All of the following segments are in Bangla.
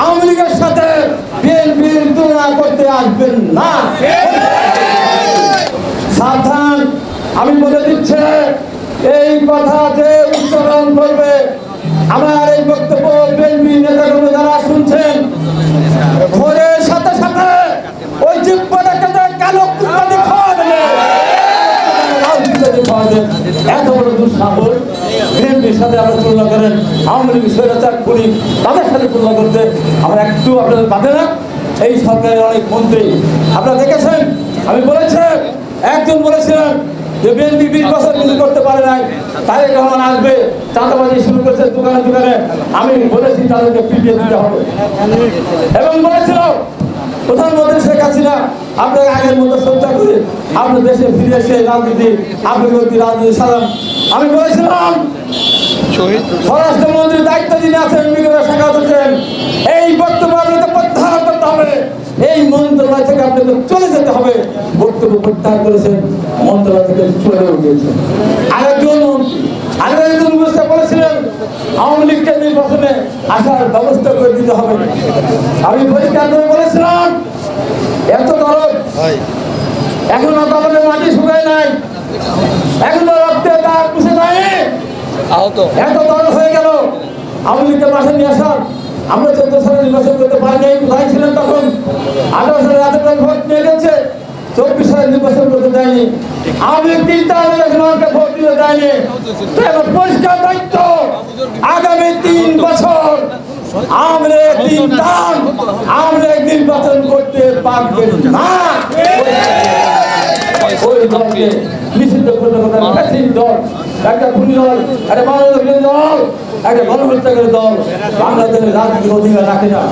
আওয়ামী লীগের সাথে বিএনপির তুলনা করতে আসবেন না। সাবধান, আমি বলে দিচ্ছে, এই কথা যে উচ্চারণ করবে, আমার এই বক্তব্য সাথে আমরা তুলনা করেন, আওয়ামী লীগ স্বৈরাচার করি, তাদের সাথে তুলনা করতে আমরা একটু আপনাদের বাদে না। এই সরকারের অনেক মন্ত্রী, আপনারা দেখেছেন? আমি বলেছি একজন বলেছিলেন যে বিএনপি বিশ বছর কিছু করতে পারে নাই তাদের যখন আসবে, চাঁদাবাজি শুরু করেছে দোকানে দোকানে। আমি বলেছি তাদেরকে পিটিয়ে দিতে হবে। এবং বলেছিল প্রধানমন্ত্রী শেখ হাসিনা, আপনাকে আগের মতো শ্রদ্ধা করে আপনার দেশে ফিরে এসে রাজনীতি আপনাকে অতি রাজনীতি সাজান। আমি বলেছিলাম স্বরাষ্ট্রমন্ত্রীর দায়িত্ব যিনি আছেন মিগুলা হোসেন এই বক্তব্য আপনাকে প্রত্যাহার করতে হবে এই মন্ত্রণালয় থেকে আপনাকে চলে যেতে হবে। বক্তব্য প্রত্যাহার করেছেন মন্ত্রণালয় থেকে চলেও গিয়েছেন আরেকজন আরেকজন বলেছিলেন আওয়ামী লীগকে নির্বাচনে আসার ব্যবস্থা করে দিতে হবে। আমি পরিষ্কার করে বলেছিলাম এত দরদ। এখনও কবরের মাটি শুকায় নাই। এখনও আহত। এত দল হয়ে গেল। আওয়ামী লীগকে মাঠে নিয়ে আসার। আমরা চোদ্দ সালে নির্বাচন করতে পারি নাই কোথায় ছিলেন তখন। আঠারো সালে এতটা ভোট নিয়ে গেছে। চব্বিশ সালে নির্বাচন করতে দেয়নি। লীগ তিনটা আমাকে ভোট দিতে দেয়নি। পরিষ্কার দায়িত্ব। আগামী তিন বছর লীগ তিন লীগ নির্বাচন করতে পারবেন না। ওই দলকে নিষিদ্ধ করতে হবে ফ্যাসিস্ট দল একটা খুনি দল একটা মানবিক দল একটা গণহত্যাকারী দল বাংলাদেশের রাজনীতির অধিকার রাখে না।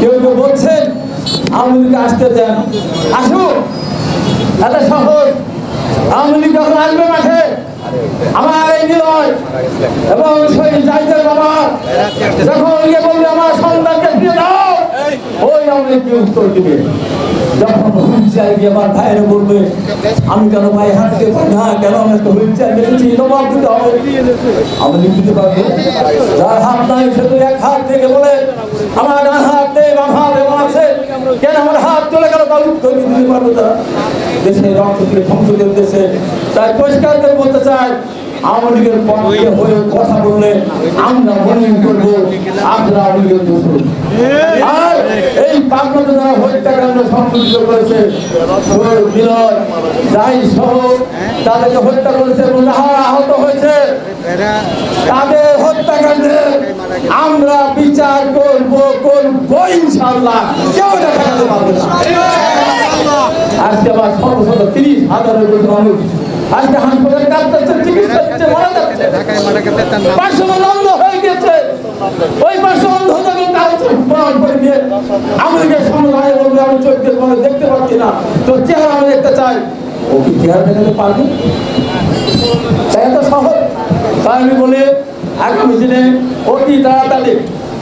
কেউ কেউ বলছেন আওয়ামী আসতে দেন। আসুক এত সহজ আওয়ামী লীগ যখন আসবে মাঠে আমার এই নিলয় এবং জায়গার বাবা যখন ইয়ে বলবে আমার সন্তানকে ফিরে দাও ওই আওয়ামী লীগকে উত্তর দিবে। যখন হুইল চেয়ার গিয়ে আমার ভাইয়েরা বলবে, আমি কেন ভাই হাঁটতে পারি না? কেন আমি একটা হুইল চেয়ার দেখেছি জবাব দিতে হবে। আমি লিখ দিতে পারব যার হাত নাই, সে তো এক হাত থেকে বলে, আমার ডান হাত নেই, বাম হাত এমন আছে। কেন আমার হাত চলে গেল? তার উত্তর দিতে পারব তারা দেশে রক্ত দিয়ে সংসদের দেশে তাই পরিষ্কার করে বলতে চাই আওয়ামী লীগের পক্ষে হয়ে কথা বললে আমরা মনে করব আপনারা আওয়ামী লীগের দোষ আর এই যারা হত্যাকাণ্ড সংঘটিত করেছে বিনয় যাই সহ তাদেরকে হত্যা করেছে এবং যারা আহত হয়েছে তাদের হত্যাকাণ্ডে আমরা বিচার করব করব ইনশাল্লাহ কেউ দেখাতে পারবে না। আজকে আবার শত শত তিরিশ হাজারের মানুষ আজকে হাসপাতালে কাঁদতেছে চিকিৎসা দিচ্ছে মারা যাচ্ছে। পার্শ্ব বন্ধ হয়ে গেছে। ওই পার্শ্ব বন্ধ যখন করে দিয়ে সামনে বলবে আমি চোখের মনে দেখতে পাচ্ছি না। তোর চেহারা আমি দেখতে চাই। ও কি চেহারা দেখাতে পারবে? তাই এত সহজ? তাই আমি বলি আগামী দিনে অতি তাড়াতাড়ি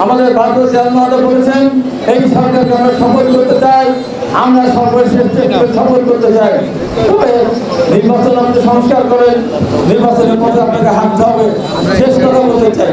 আমাদের ভারতীয় চেয়ারম্যান বলেছেন এই সরকারকে আমরা সফল করতে চাই আমরা সর্বশেষ সফল করতে চাই। তবে নির্বাচন আপনি সংস্কার করেন নির্বাচনের মধ্যে আপনাকে হাঁটতে হবে। শেষ কথা বলতে চাই।